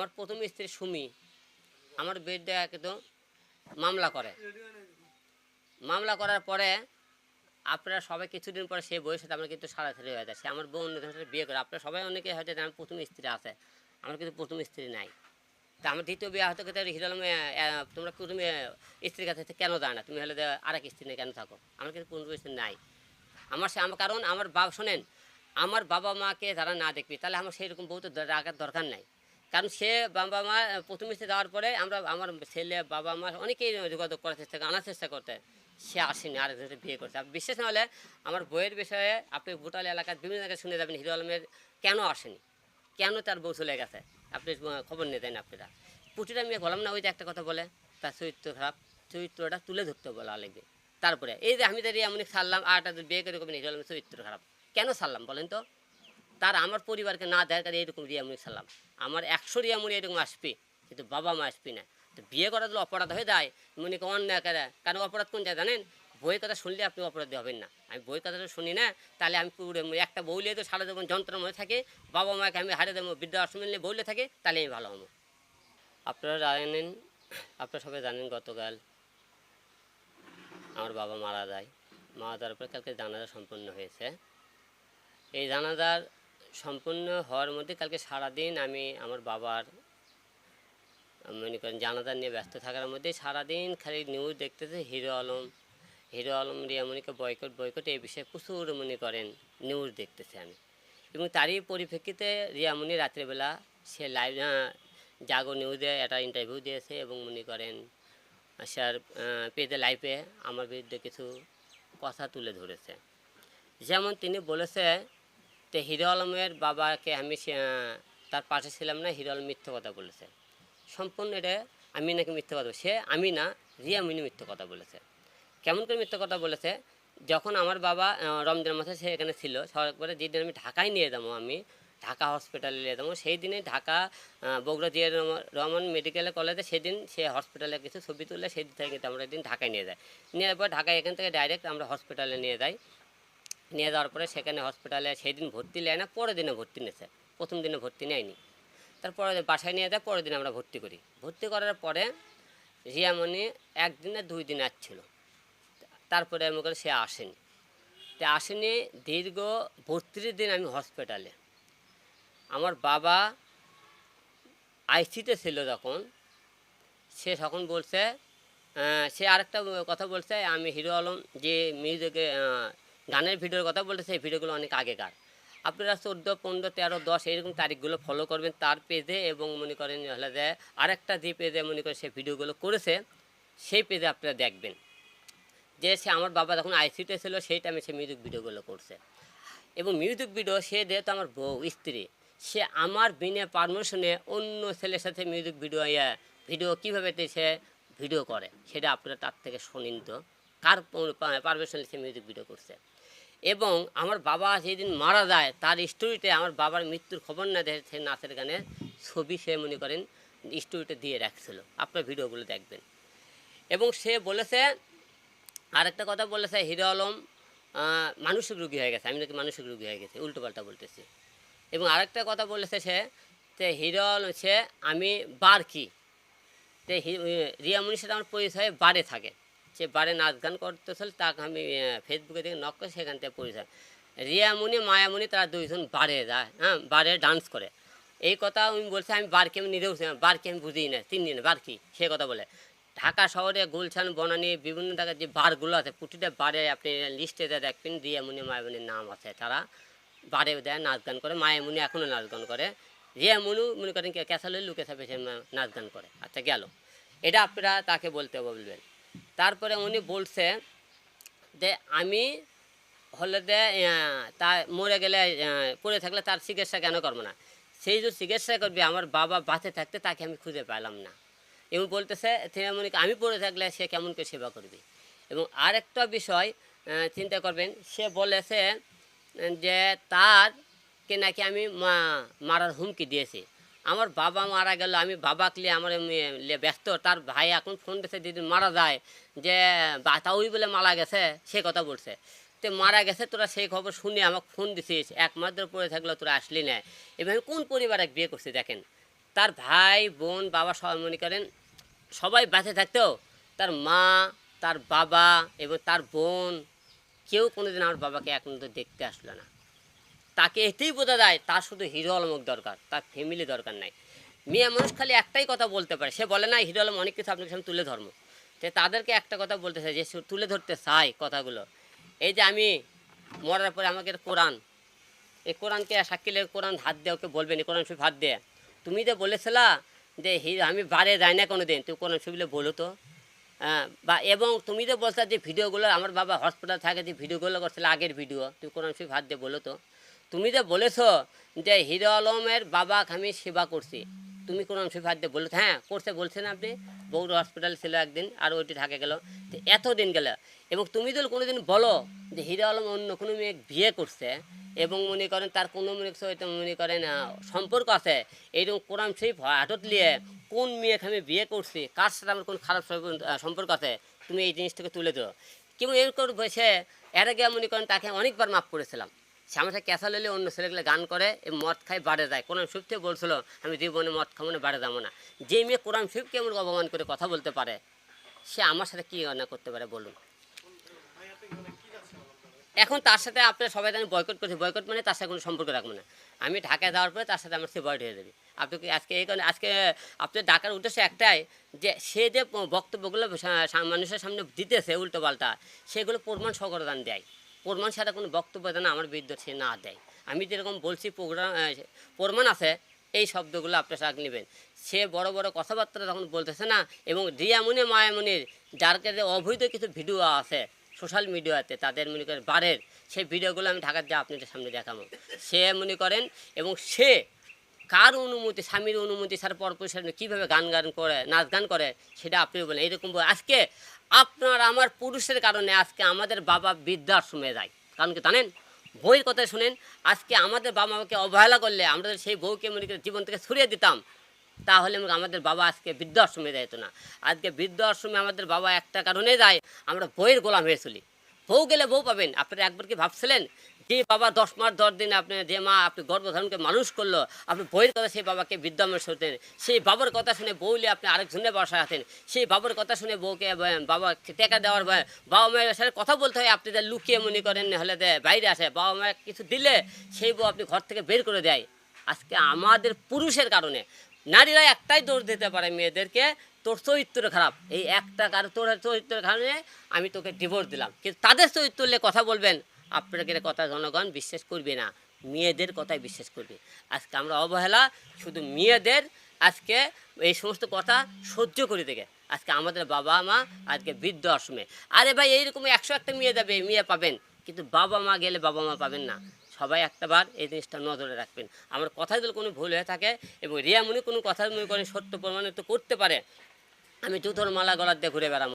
আমার প্রথম স্ত্রী সুমি আমার বিরুদ্ধে একদম মামলা করে। মামলা করার পরে আপনারা সবাই কিছুদিন পরে সেই বইয়ের সাথে আমার কিন্তু সারাসারি হয়ে যায় সে আমার বউ অন্য সাথে বিয়ে করে আপনারা সবাই অনেকে হয়তো জানেন প্রথম স্ত্রী আছে আমার কিন্তু প্রথম স্ত্রী নাই। তা আমার দ্বিতীয় বিয়ে হয়তো কিন্তু হিরো আলমে আহ, তোমরা প্রথমে স্ত্রীর কাছে কেন যায় না? তুমি হলে আর এক স্ত্রী নিয়ে কেন থাকো? আমার কিন্তু পূর্ণ স্ত্রী নাই। আমার সে আমার কারণ আমার বাবা শোনেন আমার বাবা মাকে যারা না দেখবি তাহলে আমার সেই রকম বউ রাখার দরকার নাই। কারণ সে বাবা মা প্রথম স্ত্রী যাওয়ার পরে আমরা, আমার ছেলে, বাবা মা অনেকেই যোগাযোগ করার চেষ্টা আনার চেষ্টা করতে। সে আসেনি আরেকজনের বিয়ে করছে। আর বিশেষ না হলে আমার বইয়ের বিষয়ে আপনি ভুটাল এলাকার বিভিন্ন জায়গায় শুনে যাবেন, হিরো আলমের কেন আসেনি? কেন তার বউ চলে গেছে? আপনি খবর নিয়ে দেন আপনারা। প্রতিটা মেয়ে বললাম না, ওই যে একটা কথা বলে, তার চরিত্র খারাপ, চরিত্রটা তুলে ধরতে বলা লাগবে তারপরে, এই যে আমি তো এমনি ছাড়লাম আর বিয়ে করে কবে হিরো আলমের চরিত্র খারাপ, কেন ছাড়লাম বলেন তো? তার আমার পরিবারকে না তার এইরকম রিয়ামুনি সালাম আমার একশো রিয়ামুনি এরকম আসবে, কিন্তু বাবা মা আসবি না। তো বিয়ে করা দিলে অপরাধ হয়ে যায়, মনে অন্যায় করে। কারণ অপরাধ কোন যায় জানেন? বইয়ের কথা শুনলে আপনি অপরাধী হবেন না। আমি বইয়ের কথাটা শুনি না, তাহলে আমি পুরো একটা বউলে তো সারা জীবন যন্ত্রণার মধ্যে থাকে, বাবা মাকে আমি হারিয়ে দেবো, বৃদ্ধাশ্রমে নিয়ে বউলে থাকে, তাহলে আমি ভালো হব। আপনারা জানেন, আপনারা সবাই জানেন গতকাল আমার বাবা মারা যায়। মারা যাওয়ার পরে কালকে জানাজা সম্পন্ন হয়েছে। এই জানাজার সম্পূর্ণ হওয়ার মধ্যে কালকে সারাদিন আমি আমার বাবার, মনে করেন জানাজা নিয়ে ব্যস্ত থাকার মধ্যে সারাদিন খালি নিউজ দেখতেছে হিরো আলম হিরো আলম রিয়ামণিকে বয়কট বয়কট এই বিষয়ে প্রচুর মনে করেন নিউজ দেখতেছে আমি। এবং তারই পরিপ্রেক্ষিতে রিয়ামণি রাত্রেবেলা সে লাইভ জাগো নিউজে একটা ইন্টারভিউ দিয়েছে এবং মনে করেন স্যার পেজে লাইভে আমার বিরুদ্ধে কিছু কথা তুলে ধরেছে। যেমন তিনি বলেছে যে হিরো আলমের বাবাকে আমি তার পাশে ছিলাম না, হিরো আলম মিথ্যে কথা বলেছে। সম্পূর্ণ এটা আমি নাকি মিথ্যে কথা। সে আমি না, রিয়া মিনি মিথ্যে কথা বলেছে। কেমন করে মিথ্যে কথা বলেছে, যখন আমার বাবা রমজান মাসে সে এখানে ছিল সবাই করে যেদিন আমি ঢাকায় নিয়ে যাব আমি, ঢাকা হসপিটালে নিয়ে যাব, সেই দিনে ঢাকা বগুড়া জিয়া রহমান- মেডিকেল কলেজে সেদিন সে হসপিটালে কিছু ছবি তুললে সেদিন থেকে কিন্তু আমরা একদিন ঢাকায় নিয়ে যাই। নিয়ে যাওয়ার পর ঢাকায় এখান থেকে ডাইরেক্ট আমরা হসপিটালে নিয়ে যাই। নিয়ে যাওয়ার পরে সেখানে হসপিটালে সেই দিন ভর্তি নেয় না, পরের দিনে ভর্তি নিয়েছে। প্রথম দিনে ভর্তি নেয়নি। তারপরে বাসায় নিয়ে যায়, পরের দিন আমরা ভর্তি করি। ভর্তি করার পরে রিয়ামণি একদিনে দুই দিন আসছিল। তারপরে আমি করে সে আসেনি। তো আসেনি, দীর্ঘ বত্রিশ দিন আমি হসপিটালে আমার বাবা আইসিতে ছিল যখন, সে তখন বলছে সে আরেকটা কথা বলছে, আমি হিরো আলম যে মিউজিকে গানের ভিডিওর কথা বলতে সেই ভিডিওগুলো অনেক আগেকার। আপনারা চোদ্দ, পনেরো, তেরো, দশ এরকম তারিখগুলো ফলো করবেন তার পেজে এবং মনে করেন হলে যে আরেকটা যে পেজে মনে করেন সে ভিডিওগুলো করেছে, সেই পেজে আপনারা দেখবেন। যে সে আমার বাবা যখন আইসিতে ছিল, সেই টাইমে সে মিউজিক ভিডিওগুলো করছে। এবং মিউজিক ভিডিও সে যেহেতু আমার বউ, স্ত্রী, সে আমার বিনে পারমিশনে অন্য ছেলের সাথে মিউজিক ভিডিও ভিডিও কীভাবে সে ভিডিও করে, সেটা আপনারা তার থেকে শুনিন তো। কার পারমিশনে সে মিউজিক ভিডিও করছে এবং আমার বাবা যেদিন মারা যায়, তার স্টোরিতে আমার বাবার মৃত্যুর খবর না দেখে সে নাচের গানে ছবি সে মনে করেন স্টোরিতে দিয়ে রাখছিল। আপনার ভিডিওগুলো দেখবেন। এবং সে বলেছে, আরেকটা কথা বলেছে, হিরো আলম মানসিক রোগী হয়ে গেছে। আমি নাকি মানসিক রুগী হয়ে গেছে উল্টোপাল্টা বলতেছি। এবং আরেকটা কথা বলেছে সে, যে হিরো আলম সে আমি বার কি? যে রিয়ামনির সাথে আমার পরিচয় বারে থাকে। সে বারে নাচ গান করতেছিল তাকে আমি ফেসবুকে থেকে নক করে সেখান থেকে পরিচয় রিয়ামণি মায়ামণি তারা দুইজন বারে যায় হ্যাঁ বারে ডান্স করে। এই কথা আমি বলছি, আমি বারকে আমি নিজেও বারকে আমি বুঝি না তিন দিন বার কি? সে কথা বলে। ঢাকা শহরে গুলশান, বনানি, বিভিন্ন জায়গায় যে বারগুলো আছে, প্রতিটা বারে আপনি লিস্টে দেখবেন রিয়ামণি মায়ামণির নাম আছে। তারা বারে দেয়, নাচ গান করে মায়ামণি এখনও নাচ গান করে। রিয়ামণু মনে করেন ক্যাসালে লুকে থাকে সে নাচ গান করে। আচ্ছা গেল। এটা আপনারা তাকে বলতে বলবেন। তারপরে উনি বলছে যে আমি হলে যে আহ, তা মরে গেলে পড়ে থাকলে তার চিকিৎসা কেন করব না? সেই যে চিকিৎসা করবে আমার বাবা বাঁচে থাকতে তাকে আমি খুঁজে পেলাম না। এবং বলতেছে মনে আমি পড়ে থাকলে সে কেমন করে সেবা করবে? এবং আরেকটা বিষয় চিন্তা করবেন সে বলেছে যে তার কে নাকি আমি মা- মারার হুমকি দিয়েছি। আমার বাবা মারা গেল, আমি বাবাকে আমার ব্যস্ত। তার ভাই এখন ফোন দিয়েছে যেদিন মারা যায়, যে বাতাউই বলে মারা গেছে, সে কথা বলছে। তো মারা গেছে, তোরা সেই খবর শুনে আমাকে ফোন দিছিস, এক মাস ধরে পড়ে থাকলেও তোরা আসলি না। এবার কোন পরিবারে বিয়ে করছি দেখেন? তার ভাই, বোন, বাবা সবাই মনে করেন, সবাই বেঁচে থাকতেও তার মা, তার বাবা এবং তার বোন, কেউ কোনোদিন আমার বাবাকে এখন তো দেখতে আসলো না। তাকে এতেই বোঝা যায় তার শুধু হিরো আলমক দরকার, তার ফ্যামিলি দরকার নাই। মেয়ে মানুষ খালি একটাই কথা বলতে পারে, সে বলে না হিরো আলম অনেক কিছু আপনার সামনে তুলে ধর্ম। তো তাদেরকে একটা কথা বলতে চাই যে তুলে ধরতে চাই কথাগুলো। এই যে আমি মরার পরে আমাকে কোরআন, এই কোরআনকে সাক্ষীলে কোরআন হাত দিয়ে ওকে বলবেন, এই কোরআন শরীফ হাত দিয়ে। তুমি যে বলেছিলা যে আমি বারে যাই না কোনো দিন তুই কোরআন শরীফে বলো তো। বা এবং তুমি যে বলছো যে ভিডিওগুলো, আমার বাবা হসপিটাল থাকে যে ভিডিওগুলো করছিল, আগের ভিডিও তুই কোরআন শরীফ হাত দিয়ে বলো তো। তুমি যে বলেছ যে হিরো আলমের বাবাকে আমি সেবা করছি, তুমি কোরআন শরীফ দিয়ে বলো হ্যাঁ করছে, বলছেন আপনি। বৌর হসপিটাল ছিল একদিন, আর ওইটি থাকে গেল। তো এতদিন গেল। এবং তুমি যদি কোনোদিন বলো যে হিরো আলম অন্য কোনো মেয়ে বিয়ে করছে, এবং মনে করেন তার কোনো মনে মনে করেন সম্পর্ক আছে, এইরকম কোরআন শরীফ হাটত নিয়ে কোন মেয়েকে আমি বিয়ে করছি, কার সাথে আমার কোন খারাপ সম্পর্ক- আছে, তুমি এই জিনিসটাকে তুলে দাও কিন্তু এরকম বসে, এর আগে মনে করেন তাকে অনেকবার মাফ করেছিলাম। সে সাথে ক্যাসা লেলে অন্য ছেলেগুলো গান করে মদ খায় বাড়ে যায়। কোরআন থেকে বলছিল, আমি জীবনে মদ খাব না, বাড়ে যাব না। যে মেয়ে কোরআন শরীফকে এমন অপমান করে কথা বলতে পারে, সে আমার সাথে কী না করতে পারে বলুন? এখন তার সাথে আপনার সবাই আমি বয়কট করছি। বয়কট মানে তার সাথে কোনো সম্পর্ক রাখব না। আমি ঢাকায় যাওয়ার পরে তার সাথে আমার সেপারেট হয়ে যাবে। আপনি কি আজকে এই কারণে আজকে আপনার ডাকার উদ্দেশ্য একটাই, যে সে যে বক্তব্যগুলো সা- সা- মানুষের সামনে দিতেছে উল্টো পাল্টা সেগুলো প্রমাণ সহকরদান দেয়। প্রমাণ ছাড়া কোনো বক্তব্য যেন আমার বিরুদ্ধে সে না দেয়। আমি যেরকম বলছি প্রোগ্রাম প্রমাণ আছে, এই শব্দগুলো আপনার সাথে নেবেন। সে বড় বড় কথাবার্তা তখন বলতেছে না, এবং রিয়ামুনি মায়ামুনির যার কাছে অবৈধ কিছু ভিডিও আছে সোশ্যাল মিডিয়াতে তাদের মনে করেন বারের, সেই ভিডিওগুলো আমি ঢাকার দিয়ে আপনাদের সামনে দেখাবো। সে মনে করেন, এবং সে কার অনুমতি, স্বামীর অনুমতি ছাড়া পরপুরুষের কীভাবে গান গান করে, নাচ গান করে, সেটা আপনি বলেন। এইরকম বলে- আজকে আপনার আমার পুরুষের কারণে আজকে আমাদের বাবা বৃদ্ধাশ্রমে যায়। কারণ কি জানেন? বইয়ের কথা শুনেন, আজকে আমাদের বাবা মাকে অবহেলা করলে আমরা সেই বউকে মনে জীবন থেকে সরিয়ে দিতাম, তাহলে আমাদের বাবা আজকে বৃদ্ধাশ্রমে যাইতো না। আজকে বৃদ্ধাশ্রমে আমাদের বাবা একটা কারণে যায়, আমরা বইয়ের গোলাম হয়ে চলি। বউ গেলে বউ পাবেন, আপনারা একবার কি ভাবছিলেন যে বাবা দশ মাস, দশ দিন আপনি যে মা, আপনি গর্ভধারণকে মানুষ করল, আপনি বইয়ের কথা সেই বাবাকে বৃদ্ধাশ্রমে শুনতেন সেই বাবার কথা শুনে বউলে আপনি আরেকজনের বাসায় আছেন সেই বাবার কথা শুনে বউকে বাবা টেকা দেওয়ার ভয় বাবা মায়ের সাথে কথা বলতে হয়, আপনি যে লুকিয়ে মনে করেন হলে বাইরে আসে, বাবা মায়ের কিছু দিলে সেই বউ আপনি ঘর থেকে বের করে দেয়। আজকে আমাদের পুরুষের কারণে নারীরা একটাই দোষ দিতে পারে মেয়েদেরকে, তোর চরিত্র খারাপ। এই একটা কারণ, তোর চরিত্রের কারণে আমি তোকে ডিভোর্স দিলাম। কিন্তু তাদের চরিত্র কথা বলবেন আপনাদের কথা জনগণ বিশ্বাস করবে না, মেয়েদের কথাই বিশ্বাস করবে। আজকে আমরা অবহেলা, শুধু মেয়েদের আজকে এই সমস্ত কথা সহ্য করে থেকে আজকে আমাদের বাবা মা আজকে বৃদ্ধ আশ্রমে আরে ভাই, এইরকম একশো একটা মেয়ে যাবে, মেয়ে পাবেন। কিন্তু বাবা মা গেলে বাবা মা পাবেন না। সবাই একটাবার এই জিনিসটা নজরে রাখবেন। আমার কথায় যদি কোনো ভুল হয়ে থাকে এবং রিয়া মনে কোনো কথা মনে করেন সত্য প্রমাণিত করতে পারে, আমি জুতোর মালা গলার দিয়ে ঘুরে বেড়াবো।